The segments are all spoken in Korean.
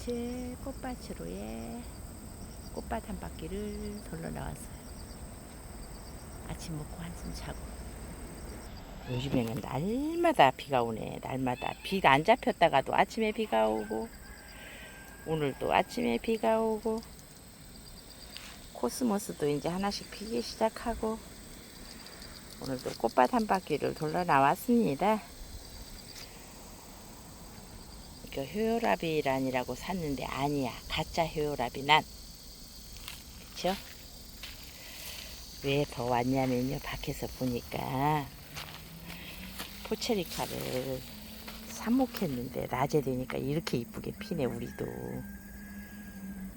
제 꽃밭으로의 꽃밭 한 바퀴를 돌러 나왔어요. 아침 먹고 한숨 자고. 요즘에는 날마다 비가 오네. 날마다 비가 안 잡혔다가도 아침에 비가 오고 오늘도 아침에 비가 오고 코스모스도 이제 하나씩 피기 시작하고 오늘도 꽃밭 한 바퀴를 돌러 나왔습니다. 이거 효요라비란이라고 샀는데 아니야 가짜 효요라비 난 그쵸? 왜 더 왔냐면요 밖에서 보니까 포체리카를 삽목했는데 낮에 되니까 이렇게 이쁘게 피네 우리도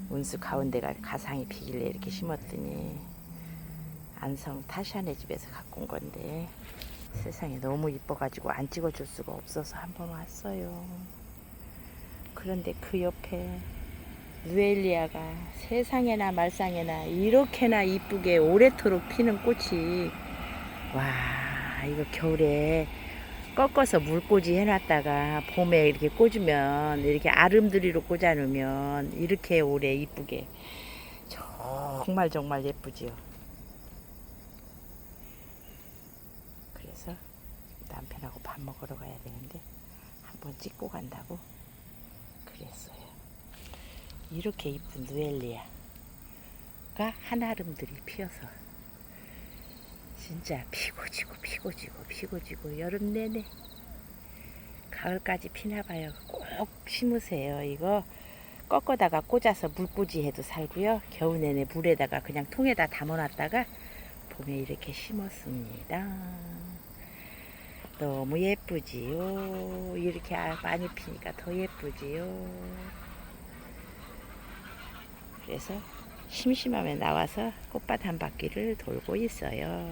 운수 가운데가 가상이 피길래 이렇게 심었더니 안성 타샤네 집에서 갖고 온 건데 세상에 너무 이뻐가지고 안 찍어줄 수가 없어서 한번 왔어요. 그런데 그 옆에 누엘리아가 세상에나 말상에나 이렇게나 이쁘게 오래도록 피는 꽃이 와 이거 겨울에 꺾어서 물꽂이 해놨다가 봄에 이렇게 꽂으면 이렇게 아름드리로 꽂아놓으면 이렇게 오래 이쁘게 정말 정말 예쁘지요. 그래서 남편하고 밥 먹으러 가야 되는데 한번 찍고 간다고 그랬어요. 이렇게 이쁜 누엘리아가 한아름들이 피어서 진짜 피고 지고 피고 지고 피고 지고 여름 내내 가을까지 피나 봐요. 꼭 심으세요. 이거 꺾어다가 꽂아서 물꽂이 해도 살고요. 겨우 내내 물에다가 그냥 통에다 담아놨다가 봄에 이렇게 심었습니다. 너무 예쁘지요. 이렇게 아- 많이 피니까 더 예쁘지요. 그래서 심심하면 나와서 꽃밭 한 바퀴를 돌고 있어요.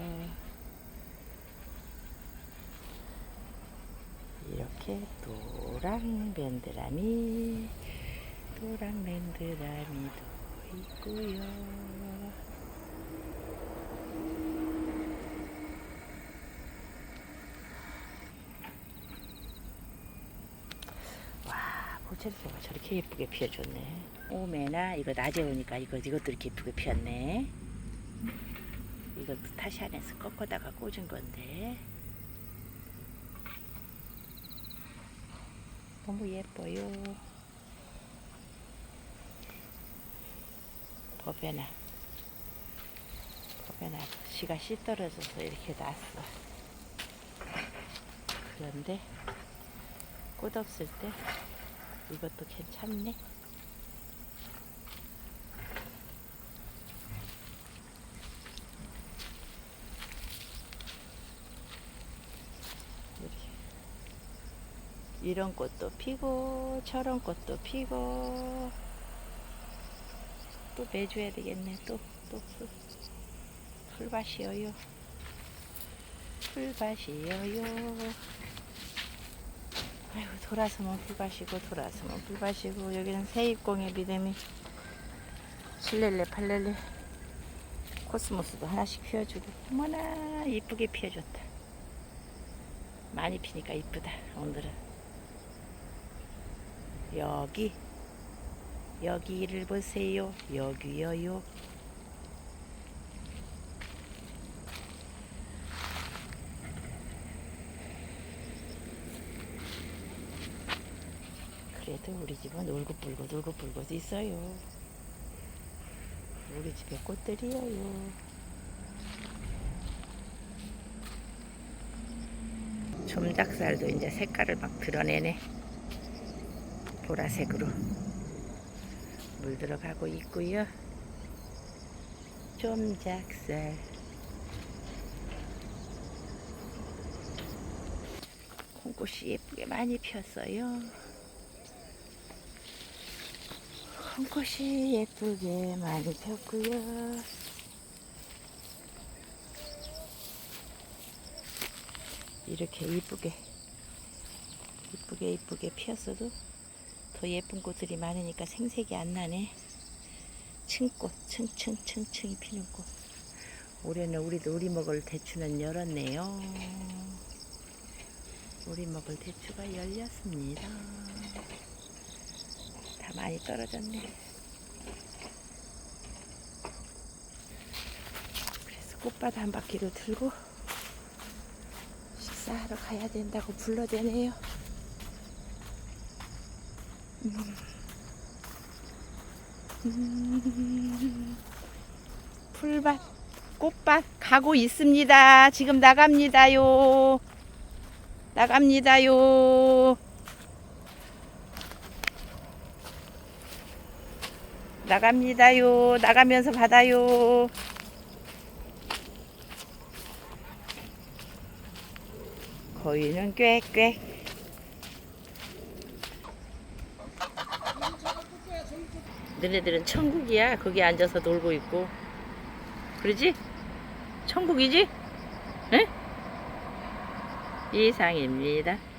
이렇게 노랑 밴드라미, 노랑 밴드라미도 있고요. 와, 보철소가 저렇게 예쁘게 피어줬네. 오메나 이거 낮에 오니까 이거 이것도 이렇게 예쁘게 피었네. 이것도 다시 안에서 꺾어다가 꽂은 건데 너무 예뻐요. 법에나 법에나 씨가 씨 떨어져서 이렇게 났어. 그런데 꽃 없을 때 이것도 괜찮네. 이런 꽃도 피고 저런 꽃도 피고. 또 매줘야 되겠네 또 또 풀밭이어요. 풀밭이어요 아이고 돌아서면 풀밭이고 돌아서면 풀밭이고 여기는 세입공의 믿음이. 7렐레 8렐레. 코스모스도 하나씩 피워주고. 어머나 이쁘게 피워줬다. 많이 피니까 이쁘다 오늘은. 여기 여기를 보세요. 여기여요 그래도 우리 집은 울긋불긋 울긋불긋 있어요 우리 집에 꽃들이에요 점작살도 이제 색깔을 막 드러내네. 보라색으로 물 들어가고 있고요. 점작살. 콩꽃이 예쁘게 많이 피었어요. 콩꽃이 예쁘게 많이 폈고요. 이렇게 이쁘게 이쁘게 이쁘게 피었어도 더 예쁜 꽃들이 많으니까 생색이 안 나네. 층꽃, 층층층층이 피는 꽃. 올해는 우리도 우리 먹을 대추는 열었네요. 우리 먹을 대추가 열렸습니다. 많이 떨어졌네. 그래서 꽃밭 한 바퀴를 들고 식사하러 가야 된다고 불러대네요. 음. 음. 풀밭, 꽃밭 가고 있습니다. 지금 나갑니다요. 나갑니다요. 나갑니다요. 나가면서 받아요. 거위는 꽥꽥. 너네들은 천국이야. 거기 앉아서 놀고 있고. 그러지? 천국이지? 응? 이상입니다.